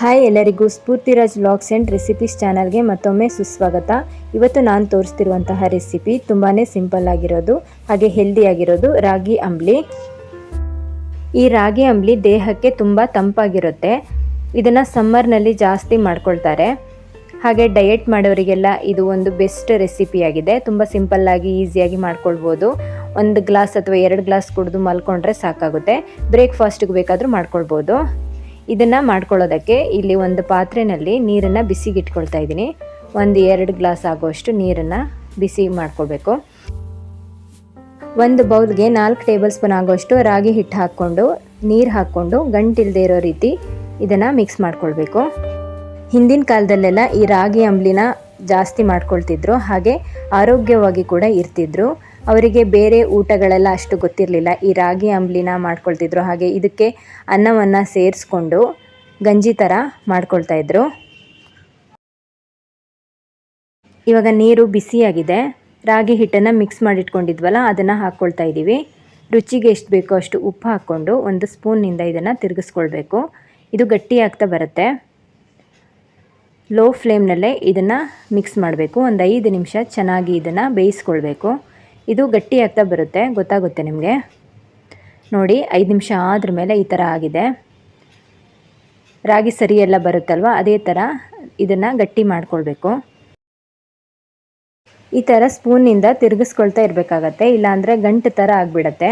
Hi ಎಲ್ಲರಿಗೂ ಸ್ಫೂರ್ತಿರಾಜ್ vlogs and recipes ಚಾನಲ್ಗೆ ಮತ್ತೊಮ್ಮೆ ಸುಸ್ವಾಗತ. ಇವತ್ತು ನಾನು ತೋರಿಸ್ತಿರುವಂತಹ ರೆಸಿಪಿ ತುಂಬಾ ಸಿಂಪಲ್ ಆಗಿರೋದು, ಹಾಗೆ ಹೆಲ್ದಿ ಆಗಿರೋದು, ರಾಗಿ ಅಂಬ್ಲಿ. ಈ ರಾಗಿ ಅಂಬ್ಲಿ ದೇಹಕ್ಕೆ ತುಂಬ ತಂಪಾಗಿರುತ್ತೆ. ಇದನ್ನು ಸಮ್ಮರ್ನಲ್ಲಿ ಜಾಸ್ತಿ ಮಾಡ್ಕೊಳ್ತಾರೆ. ಹಾಗೆ ಡಯೆಟ್ ಮಾಡೋರಿಗೆಲ್ಲ ಇದು ಒಂದು ಬೆಸ್ಟ್ ರೆಸಿಪಿಯಾಗಿದೆ ತುಂಬ ಸಿಂಪಲ್ಲಾಗಿ ಈಸಿಯಾಗಿ ಮಾಡ್ಕೊಳ್ಬೋದು. ಒಂದು ಗ್ಲಾಸ್ ಅಥವಾ ಎರಡು ಗ್ಲಾಸ್ ಕುಡಿದು ಮಲ್ಕೊಂಡ್ರೆ ಸಾಕಾಗುತ್ತೆ. ಬ್ರೇಕ್ಫಾಸ್ಟಿಗೆ ಬೇಕಾದರೂ ಮಾಡ್ಕೊಳ್ಬೋದು. ಇದನ್ನು ಮಾಡ್ಕೊಳ್ಳೋದಕ್ಕೆ ಇಲ್ಲಿ ಒಂದು ಪಾತ್ರೆನಲ್ಲಿ ನೀರನ್ನು ಬಿಸಿಗಿಟ್ಕೊಳ್ತಾ ಇದ್ದೀನಿ. ಒಂದು ಎರಡು ಗ್ಲಾಸ್ ಆಗುವಷ್ಟು ನೀರನ್ನು ಬಿಸಿ ಮಾಡ್ಕೊಳ್ಬೇಕು. ಒಂದು ಬೌಲ್ಗೆ ನಾಲ್ಕು ಟೇಬಲ್ ಸ್ಪೂನ್ ಆಗೋಷ್ಟು ರಾಗಿ ಹಿಟ್ಟು ಹಾಕ್ಕೊಂಡು, ನೀರು ಹಾಕ್ಕೊಂಡು ಗಂಟಿಲ್ದೇ ಇರೋ ರೀತಿ ಇದನ್ನು ಮಿಕ್ಸ್ ಮಾಡ್ಕೊಳ್ಬೇಕು. ಹಿಂದಿನ ಕಾಲದಲ್ಲೆಲ್ಲ ಈ ರಾಗಿ ಅಂಬ್ಲಿನ ಜಾಸ್ತಿ ಮಾಡ್ಕೊಳ್ತಿದ್ರು, ಹಾಗೆ ಆರೋಗ್ಯವಾಗಿ ಕೂಡ ಇರ್ತಿದ್ರು. ಅವರಿಗೆ ಬೇರೆ ಊಟಗಳೆಲ್ಲ ಅಷ್ಟು ಗೊತ್ತಿರಲಿಲ್ಲ. ಈ ರಾಗಿ ಅಂಬ್ಲಿನ ಮಾಡ್ಕೊಳ್ತಿದ್ರು. ಹಾಗೆ ಇದಕ್ಕೆ ಅನ್ನವನ್ನು ಸೇರಿಸ್ಕೊಂಡು ಗಂಜಿ ಥರ ಮಾಡ್ಕೊಳ್ತಾ ಇದ್ರು. ಇವಾಗ ನೀರು ಬಿಸಿಯಾಗಿದೆ. ರಾಗಿ ಹಿಟ್ಟನ್ನು ಮಿಕ್ಸ್ ಮಾಡಿಟ್ಕೊಂಡಿದ್ವಲ್ಲ, ಅದನ್ನು ಹಾಕ್ಕೊಳ್ತಾ ಇದ್ದೀವಿ ರುಚಿಗೆ ಎಷ್ಟು ಬೇಕೋ ಅಷ್ಟು ಉಪ್ಪು ಹಾಕ್ಕೊಂಡು ಒಂದು ಸ್ಪೂನಿಂದ ಇದನ್ನು ತಿರುಗಿಸ್ಕೊಳ್ಬೇಕು. ಇದು ಗಟ್ಟಿ ಆಗ್ತಾ ಬರುತ್ತೆ ಲೋ ಫ್ಲೇಮ್ನಲ್ಲೇ ಇದನ್ನು ಮಿಕ್ಸ್ ಮಾಡಬೇಕು. ಒಂದು ಐದು ನಿಮಿಷ ಚೆನ್ನಾಗಿ ಇದನ್ನು ಬೇಯಿಸ್ಕೊಳ್ಬೇಕು. ಇದು ಗಟ್ಟಿ ಆಗ್ತಾ ಬರುತ್ತೆ, ಗೊತ್ತಾಗುತ್ತೆ ನಿಮಗೆ? ನೋಡಿ, ಐದು ನಿಮಿಷ ಆದ್ರ ಮೇಲೆ ಈ ಥರ ಆಗಿದೆ. ರಾಗಿ ಸರಿ ಎಲ್ಲ ಬರುತ್ತಲ್ವ? ಅದೇ ಥರ ಇದನ್ನು ಗಟ್ಟಿ ಮಾಡ್ಕೊಳ್ಬೇಕು. ಈ ಥರ ಸ್ಪೂನಿಂದ ತಿರುಗಿಸ್ಕೊಳ್ತಾ ಇರಬೇಕಾಗತ್ತೆ, ಇಲ್ಲಾಂದರೆ ಗಂಟು ಥರ ಆಗಿಬಿಡತ್ತೆ.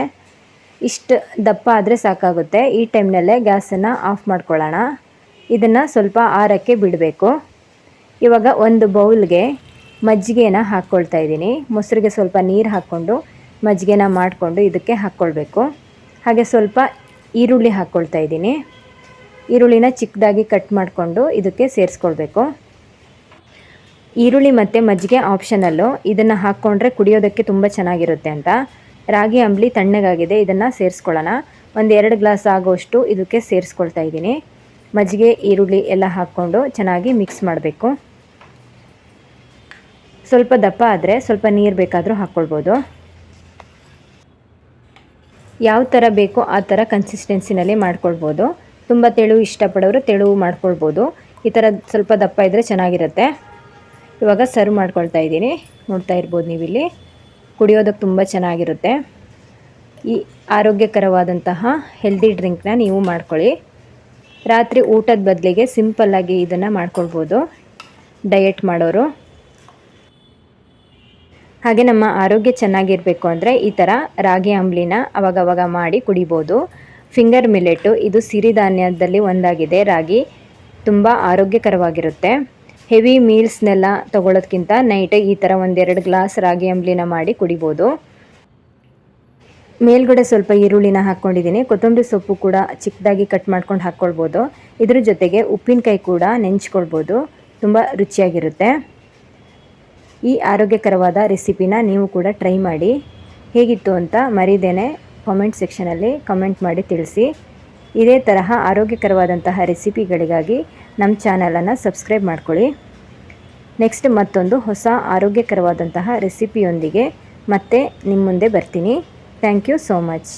ಇಷ್ಟು ದಪ್ಪ ಆದರೆ ಸಾಕಾಗುತ್ತೆ. ಈ ಟೈಮ್ನಲ್ಲೇ ಗ್ಯಾಸನ್ನು ಆಫ್ ಮಾಡ್ಕೊಳ್ಳೋಣ. ಇದನ್ನು ಸ್ವಲ್ಪ ಆರಕ್ಕೆ ಬಿಡಬೇಕು. ಇವಾಗ ಒಂದು ಬೌಲ್ಗೆ ಮಜ್ಜಿಗೆನ ಹಾಕ್ಕೊಳ್ತಾ ಇದ್ದೀನಿ. ಮೊಸರಿಗೆ ಸ್ವಲ್ಪ ನೀರು ಹಾಕ್ಕೊಂಡು ಮಜ್ಜಿಗೆನ ಮಾಡಿಕೊಂಡು ಇದಕ್ಕೆ ಹಾಕ್ಕೊಳ್ಬೇಕು. ಹಾಗೆ ಸ್ವಲ್ಪ ಈರುಳ್ಳಿ ಹಾಕ್ಕೊಳ್ತಾ ಇದ್ದೀನಿ. ಈರುಳ್ಳಿನ ಚಿಕ್ಕದಾಗಿ ಕಟ್ ಮಾಡಿಕೊಂಡು ಇದಕ್ಕೆ ಸೇರಿಸ್ಕೊಳ್ಬೇಕು. ಈರುಳ್ಳಿ ಮತ್ತು ಮಜ್ಜಿಗೆ ಆಪ್ಷನಲ್ಲು. ಇದನ್ನು ಹಾಕ್ಕೊಂಡ್ರೆ ಕುಡಿಯೋದಕ್ಕೆ ತುಂಬ ಚೆನ್ನಾಗಿರುತ್ತೆ ಅಂತ. ರಾಗಿ ಅಂಬ್ಲಿ ತಣ್ಣಗಾಗಿದೆ, ಇದನ್ನು ಸೇರಿಸ್ಕೊಳ್ಳೋಣ. ಒಂದು ಎರಡು ಗ್ಲಾಸ್ ಆಗೋಷ್ಟು ಇದಕ್ಕೆ ಸೇರಿಸ್ಕೊಳ್ತಾ ಇದ್ದೀನಿ. ಮಜ್ಜಿಗೆ, ಈರುಳ್ಳಿ ಎಲ್ಲ ಹಾಕ್ಕೊಂಡು ಚೆನ್ನಾಗಿ ಮಿಕ್ಸ್ ಮಾಡಬೇಕು. ಸ್ವಲ್ಪ ದಪ್ಪ ಆದರೆ ಸ್ವಲ್ಪ ನೀರು ಬೇಕಾದರೂ ಹಾಕ್ಕೊಳ್ಬೋದು ಯಾವ ಥರ ಬೇಕೋ ಆ ಥರ ಕನ್ಸಿಸ್ಟೆನ್ಸಿನಲ್ಲಿ ಮಾಡ್ಕೊಳ್ಬೋದು. ತುಂಬ ತೆಳು ಇಷ್ಟಪಡೋರು ತೆಳು ಮಾಡ್ಕೊಳ್ಬೋದು. ಈ ಥರ ಸ್ವಲ್ಪ ದಪ್ಪ ಇದ್ದರೆ ಚೆನ್ನಾಗಿರುತ್ತೆ. ಇವಾಗ ಸರ್ವ್ ಮಾಡ್ಕೊಳ್ತಾ ಇದ್ದೀನಿ. ನೋಡ್ತಾ ಇರ್ಬೋದು ನೀವಿಲ್ಲಿ. ಕುಡಿಯೋದಕ್ಕೆ ತುಂಬ ಚೆನ್ನಾಗಿರುತ್ತೆ. ಈ ಆರೋಗ್ಯಕರವಾದಂತಹ ಹೆಲ್ದಿ ಡ್ರಿಂಕ್ನ ನೀವು ಮಾಡ್ಕೊಳ್ಳಿ. ರಾತ್ರಿ ಊಟದ ಬದಲಿಗೆ ಸಿಂಪಲ್ಲಾಗಿ ಇದನ್ನು ಮಾಡ್ಕೊಳ್ಬೋದು. ಡಯೆಟ್ ಮಾಡೋರು. ಹಾಗೆ ನಮ್ಮ ಆರೋಗ್ಯ ಚೆನ್ನಾಗಿರಬೇಕು ಅಂದರೆ ಈ ಥರ ರಾಗಿ ಅಂಬ್ಲಿನ ಅವಾಗವಾಗ ಮಾಡಿ ಕುಡಿಬೋದು. ಫಿಂಗರ್ ಮಿಲೆಟು ಇದು ಸಿರಿಧಾನ್ಯದಲ್ಲಿ ಒಂದಾಗಿದೆ. ರಾಗಿ ತುಂಬ ಆರೋಗ್ಯಕರವಾಗಿರುತ್ತೆ. ಹೆವಿ ಮೀಲ್ಸ್ನೆಲ್ಲ ತೊಗೊಳೋದಕ್ಕಿಂತ ನೈಟ್ ಈ ಥರ ಒಂದೆರಡು ಗ್ಲಾಸ್ ರಾಗಿ ಅಂಬ್ಲಿನ ಮಾಡಿ ಕುಡಿಬೋದು. ಮೇಲ್ಗಡೆ ಸ್ವಲ್ಪ ಈರುಳ್ಳಿನ ಹಾಕ್ಕೊಂಡಿದ್ದೀನಿ. ಕೊತ್ತಂಬರಿ ಸೊಪ್ಪು ಕೂಡ ಚಿಕ್ಕದಾಗಿ ಕಟ್ ಮಾಡ್ಕೊಂಡು ಹಾಕ್ಕೊಳ್ಬೋದು. ಇದ್ರ ಜೊತೆಗೆ ಉಪ್ಪಿನಕಾಯಿ ಕೂಡ ನೆಂಚ್ಕೊಳ್ಬೋದು. ತುಂಬ ರುಚಿಯಾಗಿರುತ್ತೆ. ಈ ಆರೋಗ್ಯಕರವಾದ ರೆಸಿಪಿನ ನೀವು ಕೂಡ ಟ್ರೈ ಮಾಡಿ. ಹೇಗಿತ್ತು ಅಂತ ಮರಿದೇನೆ ಕಾಮೆಂಟ್ ಸೆಕ್ಷನಲ್ಲಿ ಕಮೆಂಟ್ ಮಾಡಿ ತಿಳಿಸಿ. ಇದೇ ತರಹ ಆರೋಗ್ಯಕರವಾದಂತಹ ರೆಸಿಪಿಗಳಿಗಾಗಿ ನಮ್ಮ ಚಾನಲನ್ನು ಸಬ್ಸ್ಕ್ರೈಬ್ ಮಾಡ್ಕೊಳ್ಳಿ. ನೆಕ್ಸ್ಟ್ ಮತ್ತೊಂದು ಹೊಸ ಆರೋಗ್ಯಕರವಾದಂತಹ ರೆಸಿಪಿಯೊಂದಿಗೆ ಮತ್ತೆ ನಿಮ್ಮ ಮುಂದೆ ಬರ್ತೀನಿ. Thank you so much